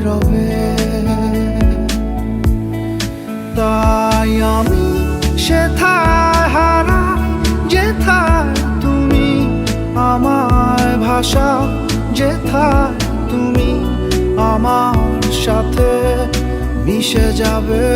নীরবে তাই আমি সে হারা, যে তুমি আমার ভাষা যেথা তুমি আমার সাথে মিশে যাবে।